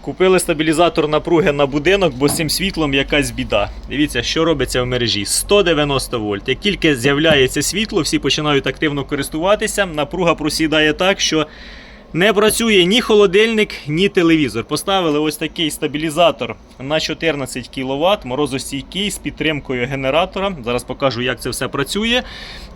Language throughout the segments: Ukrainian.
Купили стабілізатор напруги на будинок, бо з цим світлом якась біда. Дивіться, що робиться в мережі. 190 вольт. Як тільки з'являється світло, всі починають активно користуватися. Напруга просідає так, що не працює ні холодильник, ні телевізор. Поставили ось такий стабілізатор на 14 кВт, морозостійкий з підтримкою генератора. Зараз покажу, як це все працює.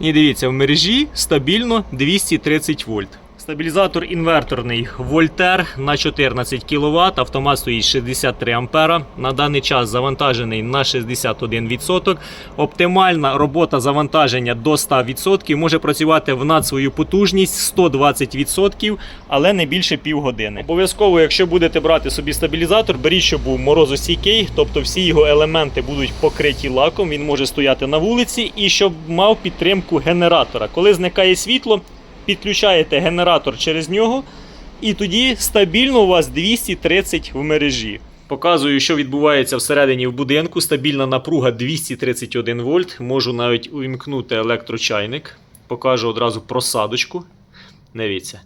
І дивіться, в мережі стабільно 230 вольт. Стабілізатор інверторний Вольтер на 14 кВт, автомат стоїть 63 А. На даний час завантажений на 61%. Оптимальна робота завантаження до 100%. Може працювати в над свою потужність 120%, але не більше півгодини. Обов'язково, якщо будете брати собі стабілізатор, беріть, щоб був морозостійкий, тобто всі його елементи будуть покриті лаком. Він може стояти на вулиці і щоб мав підтримку генератора. Коли зникає світло, підключаєте генератор через нього, і тоді стабільно у вас 230 в мережі. Показую, що відбувається всередині в будинку. Стабільна напруга 231 вольт. Можу навіть увімкнути електрочайник. Покажу одразу просадочку. Дивіться.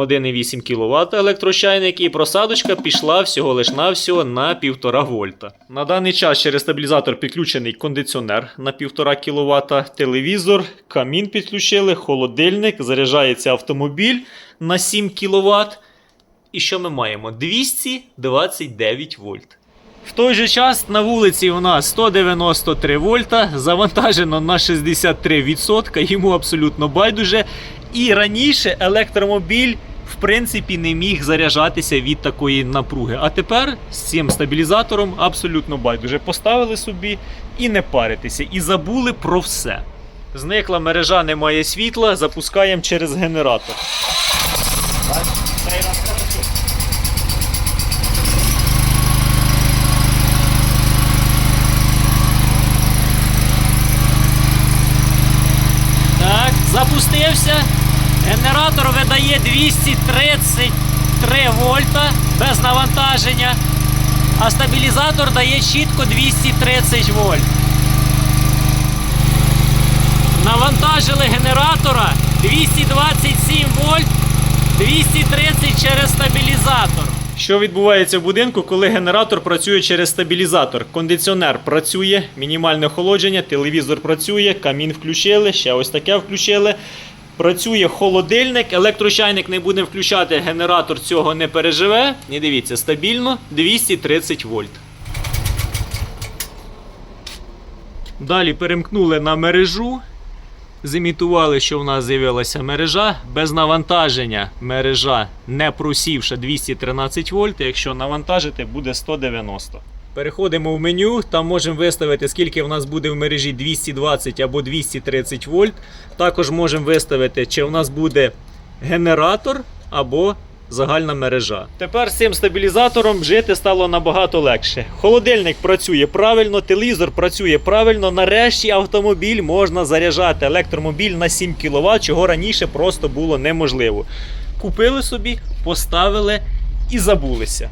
1,8 кВт електрочайник і просадочка пішла всього лиш навсього на 1,5 вольта. На даний час через стабілізатор підключений кондиціонер на 1,5 кВт, телевізор, камін підключили, холодильник, заряджається автомобіль на 7 кВт. І що ми маємо? 229 вольт. В той же час на вулиці у нас 193 вольта, завантажено на 63%, йому абсолютно байдуже. І раніше електромобіль принципі не міг заряджатися від такої напруги. А тепер з цим стабілізатором абсолютно байдуже. Поставили собі і не паритеся, і забули про все. Зникла мережа, немає світла, запускаємо через генератор. Запустився. Генератор видає 233 вольта без навантаження, а стабілізатор дає чітко 230 вольт. Навантажили генератора 227 вольт, 230 через стабілізатор. Що відбувається в будинку, коли генератор працює через стабілізатор? Кондиціонер працює, мінімальне охолодження, телевізор працює, камін включили, ще ось таке включили. Працює холодильник, електрочайник не буде включати, генератор цього не переживе. І дивіться, стабільно 230 вольт. Далі перемкнули на мережу. Зімітували, що в нас з'явилася мережа без навантаження. Мережа не просівша 213 вольт. Якщо навантажити, буде 190. Переходимо в меню. Там можемо виставити, скільки в нас буде в мережі 220 або 230 вольт. Також можемо виставити, чи в нас буде генератор або загальна мережа. Тепер з цим стабілізатором жити стало набагато легше. Холодильник працює правильно, телевізор працює правильно. Нарешті автомобіль можна заряджати. Електромобіль на 7 кВт, чого раніше просто було неможливо. Купили собі, поставили і забулися.